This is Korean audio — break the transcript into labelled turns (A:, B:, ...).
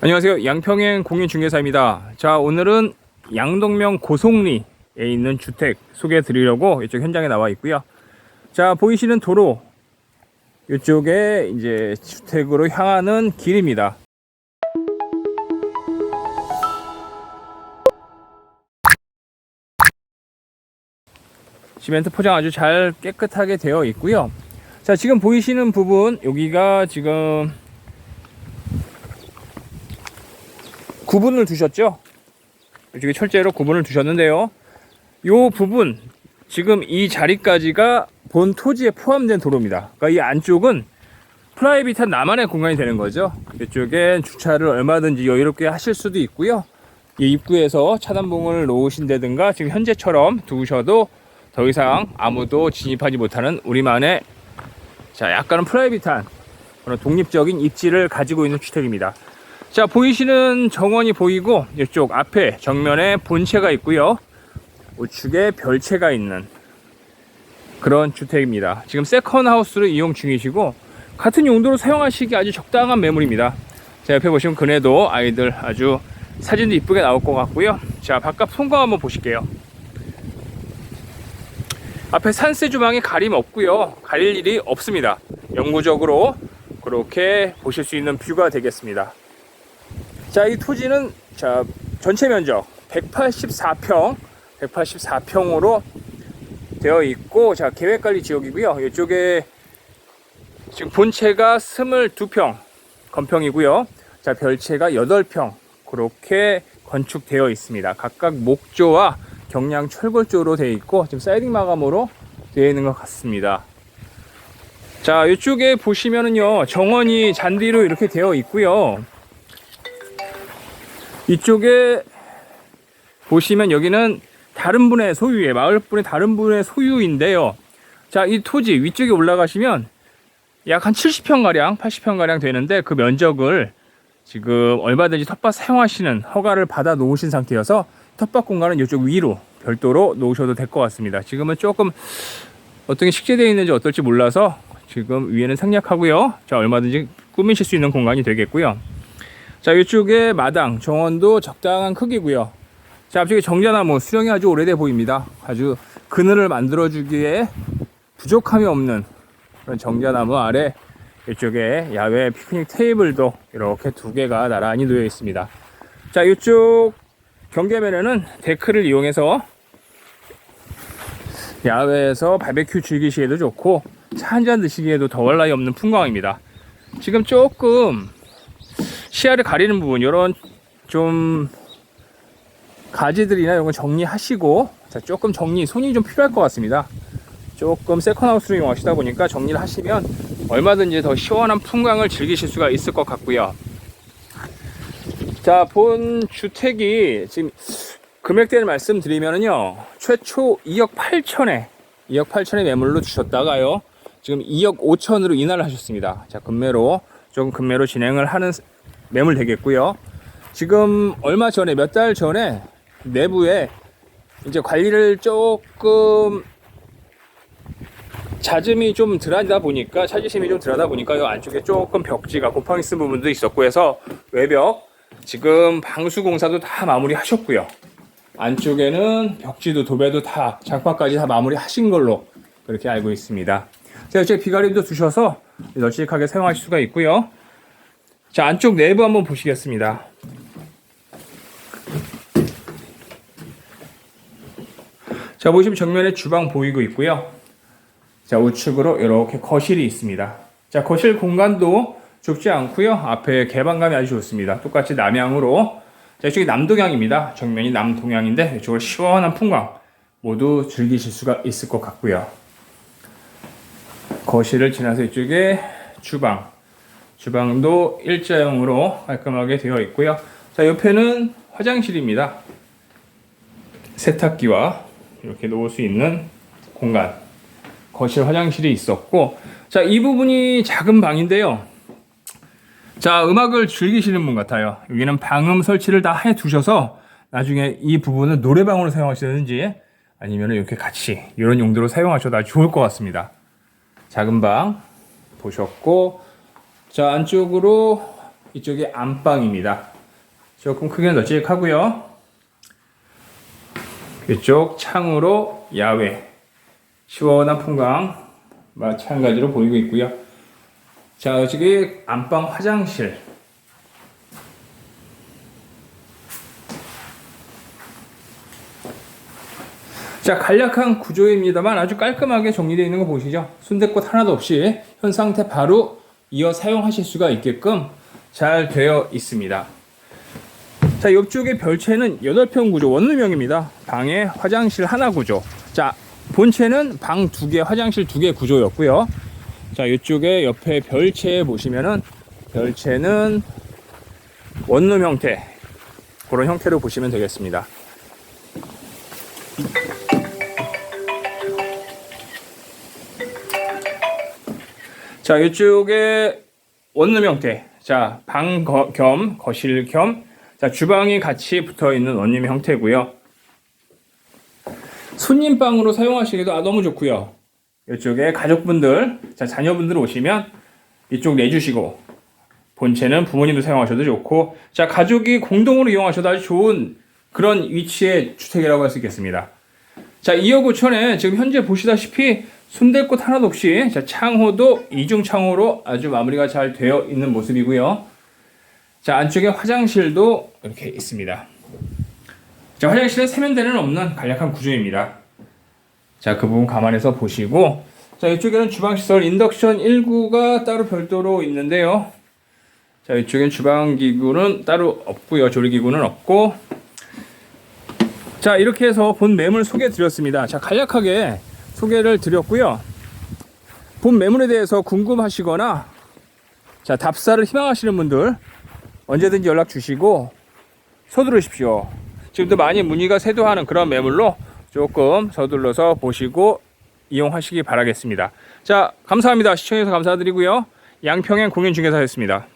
A: 안녕하세요. 양평행 공인중개사입니다. 자, 오늘은 양동면 고속리에 있는 주택 소개해 드리려고 이쪽 현장에 나와 있고요. 자, 보이시는 도로 이쪽에 이제 주택으로 향하는 길입니다. 시멘트 포장 아주 잘 깨끗하게 되어 있고요. 자, 지금 보이시는 부분 여기가 지금 구분을 두셨죠? 이쪽에 철제로 구분을 두셨는데요. 요 부분 지금 이 자리까지가 본 토지에 포함된 도로입니다. 그러니까 이 안쪽은 프라이빗한 나만의 공간이 되는 거죠. 이쪽엔 주차를 얼마든지 여유롭게 하실 수도 있고요. 이 입구에서 차단봉을 놓으신다든가 지금 현재처럼 두셔도 더 이상 아무도 진입하지 못하는 우리만의 자 약간은 프라이빗한 그런 독립적인 입지를 가지고 있는 주택입니다. 자 보이시는 정원이 보이고 이쪽 앞에 정면에 본체가 있고요. 우측에 별채가 있는 그런 주택입니다. 지금 세컨 하우스를 이용 중이시고 같은 용도로 사용하시기 아주 적당한 매물입니다. 자 옆에 보시면 그네도 아이들 아주 사진도 이쁘게 나올 것 같고요. 자 바깥 풍광 한번 보실게요. 앞에 산세 주방에 가림 없고요. 가릴 일이 없습니다. 영구적으로 그렇게 보실 수 있는 뷰가 되겠습니다 자, 이 토지는 자, 전체 면적 184평, 184평으로 되어 있고 자, 계획 관리 지역이고요. 이쪽에 지금 본체가 22평 건평이고요. 자, 별채가 8평 그렇게 건축되어 있습니다. 각각 목조와 경량 철골조로 되어 있고 지금 사이딩 마감으로 되어 있는 것 같습니다. 자, 이쪽에 보시면은요. 정원이 잔디로 이렇게 되어 있고요. 이쪽에 보시면 여기는 다른 분의 소유의 마을 분의 다른 분의 소유인데요. 자, 이 토지 위쪽에 올라가시면 약 한 70평 가량, 80평 가량 되는데 그 면적을 지금 얼마든지 텃밭 사용하시는 허가를 받아 놓으신 상태여서 텃밭 공간은 이쪽 위로 별도로 놓으셔도 될 것 같습니다. 지금은 조금 어떤 게 식재되어 있는지 어떨지 몰라서 지금 위에는 생략하고요. 자, 얼마든지 꾸미실 수 있는 공간이 되겠고요. 자, 이쪽에 마당, 정원도 적당한 크기고요. 자, 앞쪽에 정자나무, 수령이 아주 오래돼 보입니다. 아주 그늘을 만들어 주기에 부족함이 없는 그런 정자나무 아래 이쪽에 야외 피크닉 테이블도 이렇게 두 개가 나란히 놓여 있습니다. 자, 이쪽 경계면에는 데크를 이용해서 야외에서 바베큐 즐기시기에도 좋고 차 한잔 드시기에도 더할 나위 없는 풍광입니다. 지금 조금 시야를 가리는 부분 이런 좀 가지들이나 이런 거 정리하시고 자, 조금 정리 손이 좀 필요할 것 같습니다. 조금 세컨하우스로 이용하시다 보니까 정리를 하시면 얼마든지 더 시원한 풍광을 즐기실 수가 있을 것 같고요. 자, 본 주택이 지금 금액대를 말씀드리면요. 최초 2억 8천에 2억 8천에 매물로 주셨다가요. 지금 2억 5천으로 인하를 하셨습니다. 자, 금매로 조금 금매로 진행을 하는 매물 되겠고요. 지금 얼마 전에 몇 달 전에 내부에 이제 관리를 조금 잦음이 좀 덜하다 보니까 차지심이 좀 덜하다 보니까 이 안쪽에 조금 벽지가 곰팡이 쓴 부분도 있었고 해서 외벽 지금 방수 공사도 다 마무리 하셨고요. 안쪽에는 벽지도 도배도 다 장판까지 다 마무리 하신 걸로 그렇게 알고 있습니다. 자, 이쪽에 비가림도 두셔서 널찍하게 사용하실 수가 있고요. 자, 안쪽 내부 한번 보시겠습니다. 자, 보시면 정면에 주방 보이고 있고요. 자, 우측으로 이렇게 거실이 있습니다. 자, 거실 공간도 좁지 않고요. 앞에 개방감이 아주 좋습니다. 똑같이 남향으로. 자, 이쪽이 남동향입니다. 정면이 남동향인데 이쪽으로 시원한 풍광 모두 즐기실 수가 있을 것 같고요. 거실을 지나서 이쪽에 주방. 주방도 일자형으로 깔끔하게 되어 있고요. 자, 옆에는 화장실입니다. 세탁기와 이렇게 놓을 수 있는 공간. 거실 화장실이 있었고, 자, 이 부분이 작은 방인데요. 자, 음악을 즐기시는 분 같아요. 여기는 방음 설치를 다 해 두셔서 나중에 이 부분을 노래방으로 사용하시든지 아니면 이렇게 같이 이런 용도로 사용하셔도 아주 좋을 것 같습니다. 작은 방 보셨고, 자, 안쪽으로 이쪽이 안방입니다. 조금 크기는 널찍하고요. 이쪽 창으로 야외 시원한 풍광 마찬가지로 보이고 있고요. 자, 여기 안방 화장실. 자, 간략한 구조입니다만 아주 깔끔하게 정리되어 있는 거 보시죠. 순대꽃 하나도 없이 현 상태 바로 이어 사용하실 수가 있게끔 잘 되어 있습니다. 자, 옆쪽에 별채는 8평 구조 원룸형입니다. 방에 화장실 하나 구조. 자, 본체는 방 두 개, 화장실 두 개 구조였고요. 자, 이쪽에 옆에 별채 보시면은 별채는 원룸 형태. 그런 형태로 보시면 되겠습니다. 자, 이쪽에 원룸 형태. 자, 방 겸 거실 겸 자, 주방이 같이 붙어 있는 원룸 형태고요. 손님 방으로 사용하시기도 아, 너무 좋고요. 이쪽에 가족분들, 자, 자녀분들 오시면 이쪽 내주시고 본체는 부모님도 사용하셔도 좋고 자, 가족이 공동으로 이용하셔도 아주 좋은 그런 위치의 주택이라고 할 수 있겠습니다. 자, 2억 5천에 지금 현재 보시다시피 순대꽃 하나도 없이 자, 창호도 이중 창호로 아주 마무리가 잘 되어 있는 모습이고요. 자, 안쪽에 화장실도 이렇게 있습니다. 자, 화장실에 세면대는 없는 간략한 구조입니다. 자, 그 부분 감안해서 보시고 자, 이쪽에는 주방 시설 인덕션 1구가 따로 별도로 있는데요. 자, 이쪽엔 주방 기구는 따로 없고요. 조리 기구는 없고 자, 이렇게 해서 본 매물 소개 드렸습니다. 자, 간략하게 소개를 드렸고요. 본 매물에 대해서 궁금하시거나 자, 답사를 희망하시는 분들 언제든지 연락 주시고 서두르십시오. 지금도 많이 문의가 쇄도하는 그런 매물로 조금 서둘러서 보시고 이용하시기 바라겠습니다. 자, 감사합니다. 시청해주셔서 감사드리고요. 양평행 공연중개사였습니다.